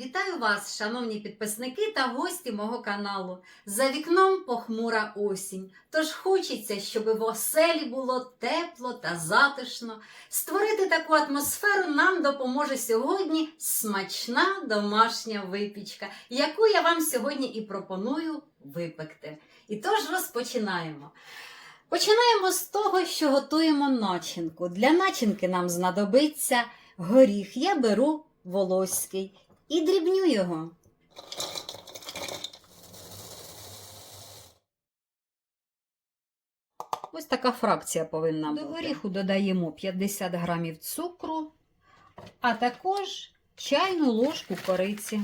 Вітаю вас, шановні підписники та гості мого каналу. За вікном похмура осінь, тож хочеться, щоб в оселі було тепло та затишно. Створити таку атмосферу нам допоможе сьогодні смачна домашня випічка, яку я вам сьогодні і пропоную випекти. І тож розпочинаємо. Починаємо з того, що готуємо начинку. Для начинки нам знадобиться горіх. Я беру волоський і дрібню його. Ось така фракція повинна бути. До горіху додаємо 50 грамів цукру, а також чайну ложку кориці.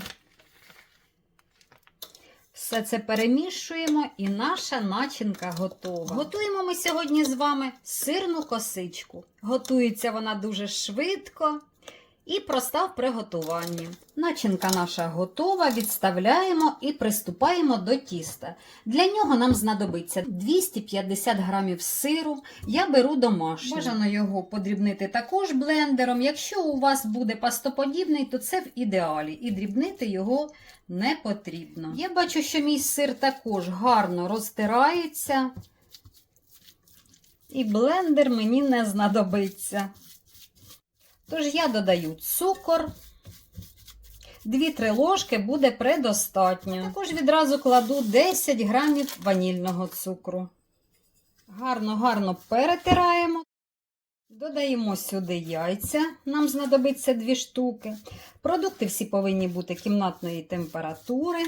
Все це перемішуємо і наша начинка готова. Готуємо ми сьогодні з вами сирну косичку. Готується вона дуже швидко і проста в приготуванні. Начинка наша готова, відставляємо і приступаємо до тіста. Для нього нам знадобиться 250 грамів сиру. Я беру домашній. Бажано його подрібнити також блендером. Якщо у вас буде пастоподібний, то це в ідеалі, і дрібнити його не потрібно. Я бачу, що мій сир також гарно розтирається, і блендер мені не знадобиться. Тож я додаю цукор. 2-3 ложки буде предостатньо. Також відразу кладу 10 грамів ванільного цукру. Гарно-гарно перетираємо. Додаємо сюди яйця, нам знадобиться 2 штуки. Продукти всі повинні бути кімнатної температури.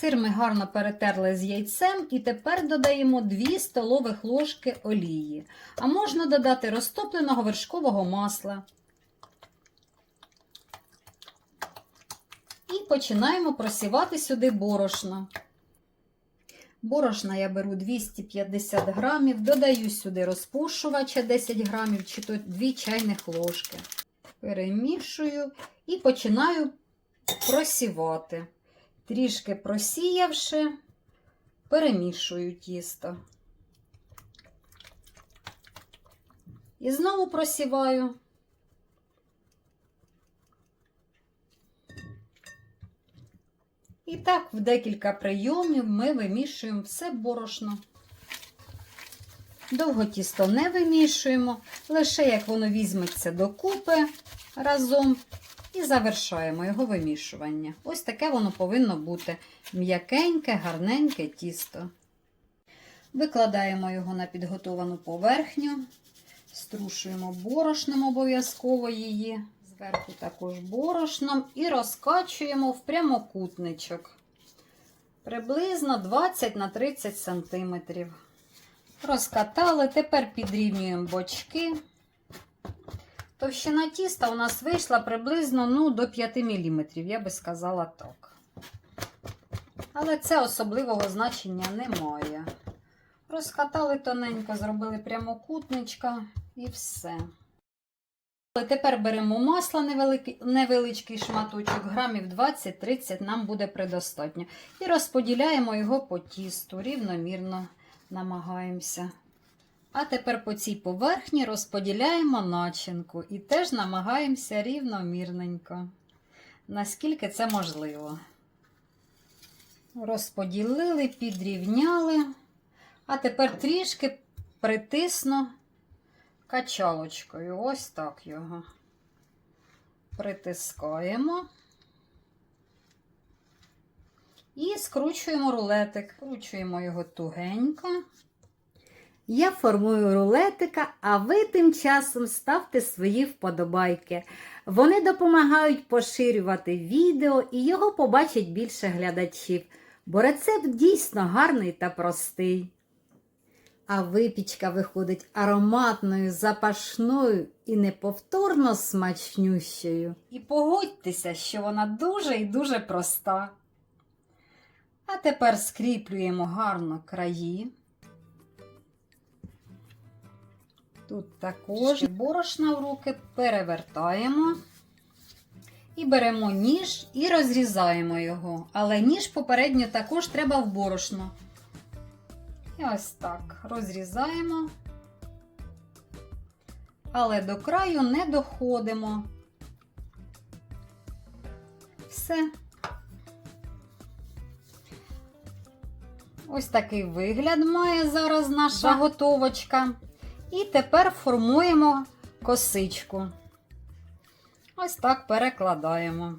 Сир ми гарно перетерли з яйцем і тепер додаємо 2 столових ложки олії. А можна додати розтопленого вершкового масла. І починаємо просівати сюди борошно. Борошна я беру 250 грамів, додаю сюди розпушувача 10 грамів чи то 2 чайних ложки. Перемішую і починаю просівати. Трішки просіявши, перемішую тісто. І знову просіваю. І так, в декілька прийомів ми вимішуємо все борошно. Довго тісто не вимішуємо, лише як воно візьметься докупи разом і завершаємо його вимішування. Ось таке воно повинно бути м'якеньке, гарненьке тісто. Викладаємо його на підготовану поверхню, струшуємо борошном обов'язково її, зверху також борошном і розкачуємо в прямокутничок приблизно 20 на 30 см. Розкатали, тепер підрівнюємо бочки. Товщина тіста у нас вийшла приблизно ну, до 5 мм, я би сказала так. Але це особливого значення немає. Розкатали тоненько, зробили прямокутничка і все. Тепер беремо масло невеликий, невеличкий шматочок, грамів 20-30 нам буде предостатньо. І розподіляємо його по тісту, рівномірно намагаємося. А тепер по цій поверхні розподіляємо начинку і теж намагаємося рівномірненько, наскільки це можливо. Розподілили, підрівняли, а тепер трішки притисну качалочкою. Ось так його притискаємо. І скручуємо рулетик, скручуємо його тугенько. Я формую рулетика, а ви тим часом ставте свої вподобайки. Вони допомагають поширювати відео і його побачать більше глядачів, бо рецепт дійсно гарний та простий. А випічка виходить ароматною, запашною і неповторно смачнющою. І погодьтеся, що вона дуже і дуже проста. А тепер скріплюємо гарно краї. Тут також борошна в руки перевертаємо і беремо ніж і розрізаємо його. Але ніж попередньо також треба в борошно. І ось так розрізаємо але до краю не доходимо. Все. Ось такий вигляд має зараз наша заготовочка. І тепер формуємо косичку. Ось так перекладаємо.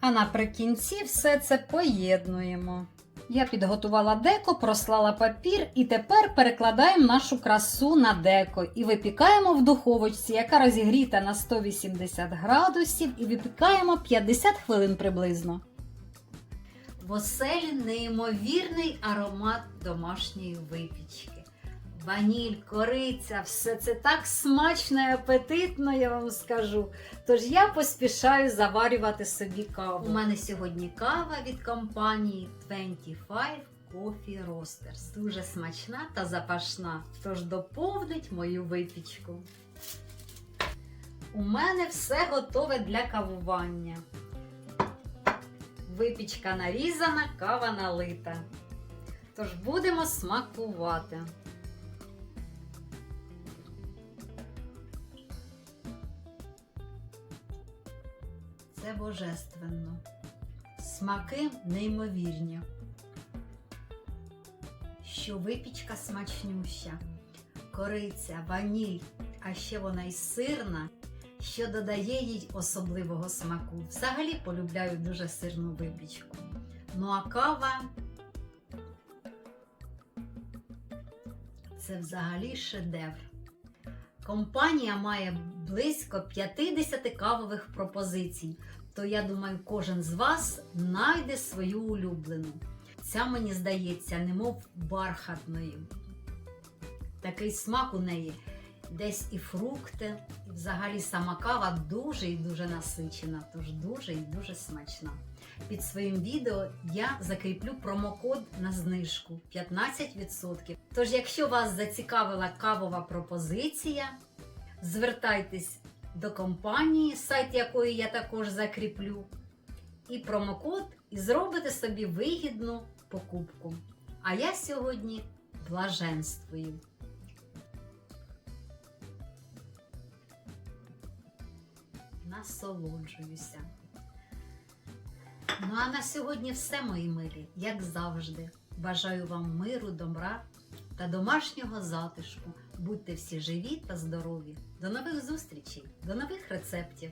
А наприкінці все це поєднуємо. Я підготувала деко, прослала папір і тепер перекладаємо нашу красу на деко і випікаємо в духовочці, яка розігріта на 180 градусів, і випікаємо 50 хвилин приблизно. В оселі неймовірний аромат домашньої випічки. Ваніль, кориця, все це так смачно і апетитно, я вам скажу. Тож я поспішаю заварювати собі каву. У мене сьогодні кава від компанії 25 Coffee Roasters. Дуже смачна та запашна, тож доповнить мою випічку. У мене все готове для кавування. Випічка нарізана, кава налита. Тож будемо смакувати. Це божественно. Смаки неймовірні. Що випічка смачнюща, кориця, ваніль, а ще вона й сирна, що додає їй особливого смаку. Взагалі полюбляю дуже сирну випічку. Ну а кава це взагалі шедевр. Компанія має близько 50 кавових пропозицій, то я думаю, кожен з вас знайде свою улюблену. Ця мені здається, немов бархатною. Такий смак у неї десь і фрукти, і взагалі сама кава дуже і дуже насичена, тож дуже і дуже смачна. Під своїм відео я закріплю промокод на знижку 15%. Тож, якщо вас зацікавила кавова пропозиція, звертайтесь до компанії, сайт якої я також закріплю, і промокод, і зробите собі вигідну покупку. А я сьогодні блаженствую. Насолоджуюся. Ну а на сьогодні все, мої милі, як завжди. Бажаю вам миру, добра та домашнього затишку. Будьте всі живі та здорові. До нових зустрічей, до нових рецептів!